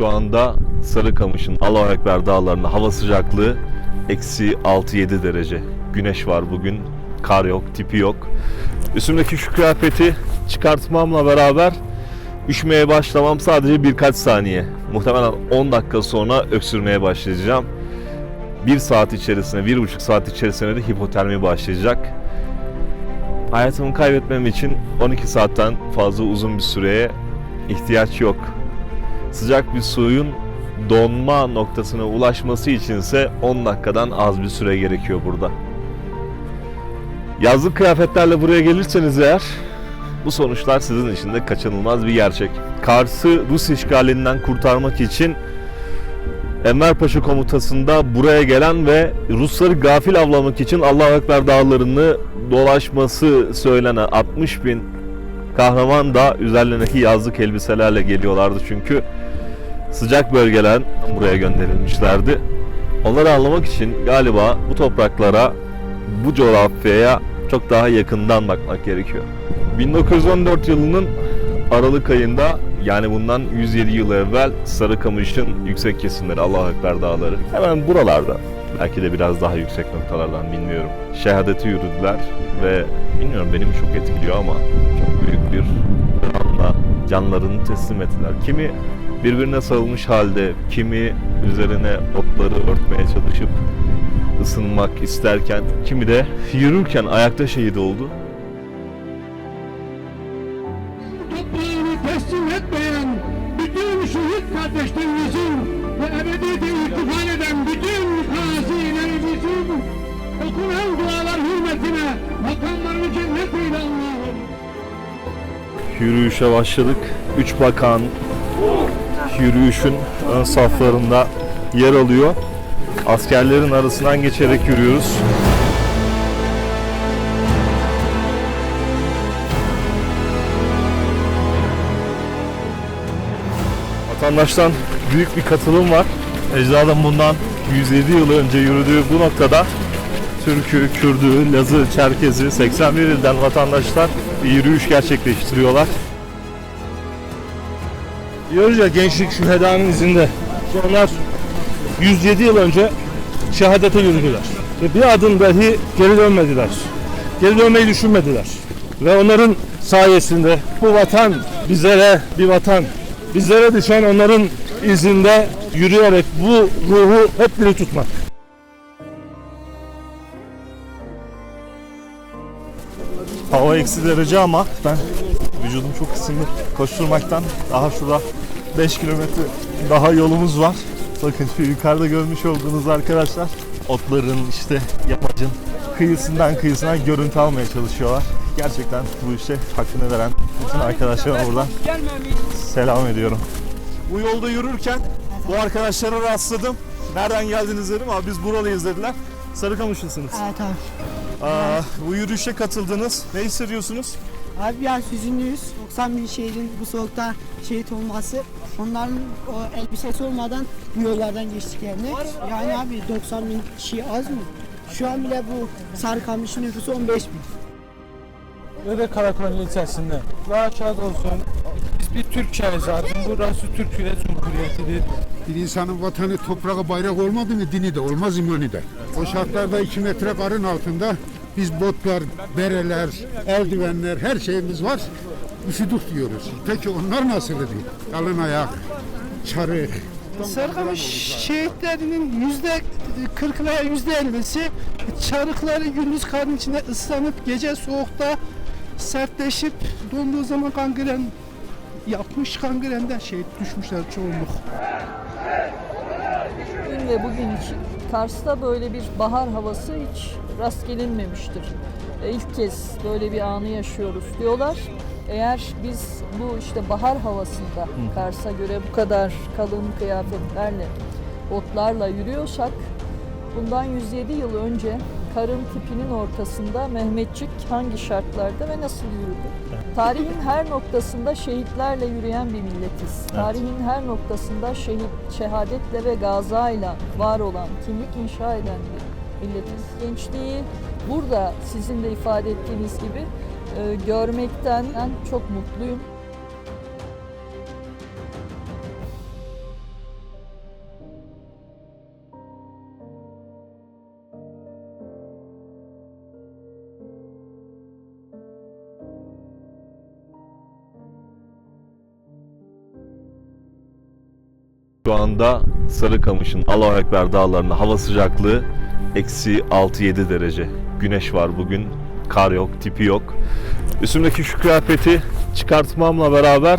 Şu anda Sarıkamış'ın Allahu Ekber dağlarında hava sıcaklığı eksi 6-7 derece. Güneş var bugün, kar yok, tipi yok. Üstümdeki şu kıyafeti çıkartmamla beraber üşümeye başlamam sadece birkaç saniye. Muhtemelen 10 dakika sonra öksürmeye başlayacağım. Bir saat içerisinde, bir buçuk saat içerisinde de hipotermi başlayacak. Hayatımı kaybetmem için 12 saatten fazla uzun bir süreye ihtiyaç yok. Sıcak bir suyun donma noktasına ulaşması içinse 10 dakikadan az bir süre gerekiyor burada. Yazlık kıyafetlerle buraya gelirseniz eğer bu sonuçlar sizin için de kaçınılmaz bir gerçek. Kars'ı Rus işgalinden kurtarmak için Enver Paşa komutasında buraya gelen ve Rusları gafil avlamak için Allahu Ekber dağlarını dolaşması söylenen 60 bin kahraman da üzerlerindeki yazlık elbiselerle geliyorlardı çünkü sıcak bölgeler buraya gönderilmişlerdi. Onları anlamak için galiba bu topraklara, bu coğrafyaya çok daha yakından bakmak gerekiyor. 1914 yılının Aralık ayında yani bundan 107 yıl evvel Sarıkamış'ın yüksek kesimleri Allahu Ekber dağları hemen buralarda belki de biraz daha yüksek noktalardan bilmiyorum. Şehadeti yürüdüler ve bilmiyorum benim çok etkiliyor ama çok büyük bir canlarını teslim ettiler. Kimi birbirine sarılmış halde, kimi üzerine otları örtmeye çalışıp ısınmak isterken, kimi de yürürken ayakta şehit oldu. toprağını teslim etmeyen bütün şehit kardeşlerimizin ve ebedi de irtifan eden bütün gazilerimizin okunan dualar hürmetine makamlarını Yürüyüşe başladık. Üç bakan yürüyüşün ön saflarında yer alıyor. Askerlerin arasından geçerek yürüyoruz. Vatandaştan büyük bir katılım var. Ecdadın bundan 107 yıl önce yürüdüğü bu noktada Türk'ü, Kürd'ü, Laz'ı, Çerkez'i 81 ilden vatandaşlar yürüyüş gerçekleştiriyorlar. Diyoruz ya gençlik şühedanın izinde. Onlar 107 yıl önce şehadete yürüdüler. Ve bir adım dahi geri dönmediler. Geri dönmeyi düşünmediler. Ve onların sayesinde bu vatan bizlere bir vatan. Bizlere düşen onların izinde yürüyerek bu ruhu hep diri tutmak. Eksi derece ama ben vücudum çok ısındı koşturmaktan. Daha şurada 5 kilometre daha yolumuz var. Bakın şu yukarıda görmüş olduğunuz arkadaşlar otların işte yamacın kıyısından kıyısına görüntü almaya çalışıyorlar. Gerçekten bu işe hakkını veren bütün arkadaşlarıma buradan selam ediyorum. Bu yolda yürürken bu arkadaşlara rastladım. Nereden geldiniz dedim ama biz buralıyız dediler. Sarıkamışlısınız. Evet abi. Aa, bu yürüyüşe katıldınız. Ne hissediyorsunuz? Abi biraz hüzünlüyüz. 90 bin şehidin bu soğukta şehit olması. Onların o elbisesi olmadan bu yollardan geçtik yani. Yani abi 90 bin kişi az mı? Şu an bile bu Sarıkamış'ın nüfusu 15 bin. ve de Karakoyunlu ilçesinde. Aşağıda olsun. Bir Türkiye'yiz zaten. Burası Türkiye Cumhuriyeti'dir. Bir insanın vatanı, toprağı, bayrak olmadı mı dini de olmaz imani de. O şartlarda iki metre karın altında biz botlar, bereler, eldivenler her şeyimiz var. Üşüdük diyoruz. Peki onlar nasıl ediyor? Kalın ayak, çarı. Sarıkamış şehitlerinin yüzde kırk veya yüzde ellisi çarıkları gündüz karın içinde ıslanıp gece soğukta sertleşip donduğu zaman kangren yapmış kangrenden şehit düşmüşler çoğunluk. Dün ve bugün için Kars'ta böyle bir bahar havası hiç rast gelinmemiştir. E, İlk kez böyle bir anı yaşıyoruz diyorlar. Eğer biz bu işte bahar havasında Kars'a göre bu kadar kalın kıyafetlerle, otlarla yürüyorsak bundan 107 yıl önce karın tipinin ortasında Mehmetçik hangi şartlarda ve nasıl yürüdü? Tarihin her noktasında şehitlerle yürüyen bir milletiz. Tarihin her noktasında şehit, şehadetle ve gazayla var olan, kimlik inşa eden bir milletiz. Gençliği burada sizin de ifade ettiğiniz gibi e, görmekten ben çok mutluyum. Şu anda Sarıkamış'ın Allahu Ekber dağlarında hava sıcaklığı eksi 6-7 derece. Güneş var bugün. Kar yok, tipi yok. Üstümdeki şu kıyafeti çıkartmamla beraber